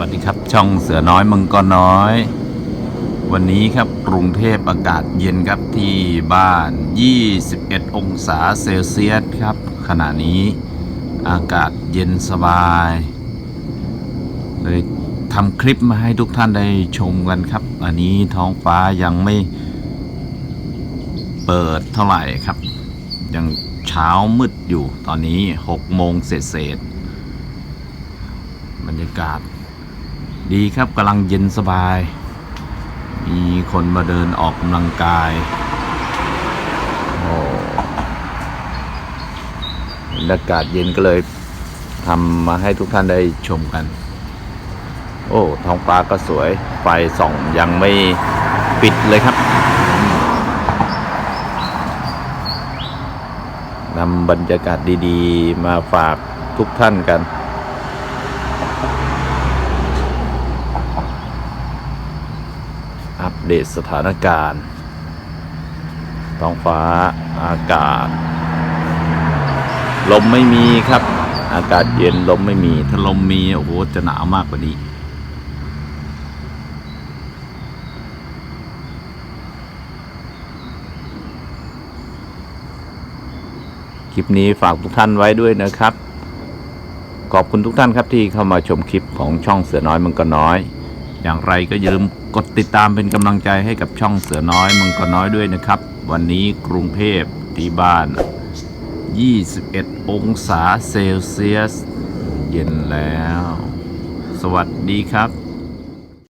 วัสดีครับ ช่องเสือน้อยมังกรน้อย วันนี้ครับกรุงเทพอากาศเย็นครับที่บ้าน 21 องศาเซลเซียสครับ ขณะนี้อากาศเย็นสบายเลยทำคลิปมาให้ทุกท่านได้ชมกันครับ อันนี้ท้องฟ้ายังไม่เปิดเท่าไหร่ครับ ยังเช้ามืดอยู่ตอนนี้6โมงเศษบรรยากาศ ดีครับกำลังเย็นสบาย มีคนมาเดินออกกำลังกายโอ้บรรยากาศเย็นก็เลยทำมาให้ทุกท่านได้ชมกัน โอ้ท้องฟ้าก็สวย ไฟส่องยังไม่ปิดเลยครับนำบรรยากาศดีๆ มาฝากทุกท่านกัน อัปเดตสถานการณ์ท้องฟ้าอากาศ ลมไม่มีครับ อากาศเย็นลมไม่มี ถ้าลมมี โอ้โห จะหนาวมากกว่านี้คลิปนี้ฝากทุกท่านไว้ด้วยนะครับ ขอบคุณทุกท่านครับที่เข้ามาชมคลิปของช่องเสือน้อยมังกรน้อย อย่างไรก็อย่าลืม กดติดตามเป็นกำลังใจให้กับช่องเสือน้อยมังกรน้อยด้วยนะครับ วันนี้กรุงเทพที่บ้าน 21 องศาเซลเซียส เย็นแล้ว สวัสดีครับ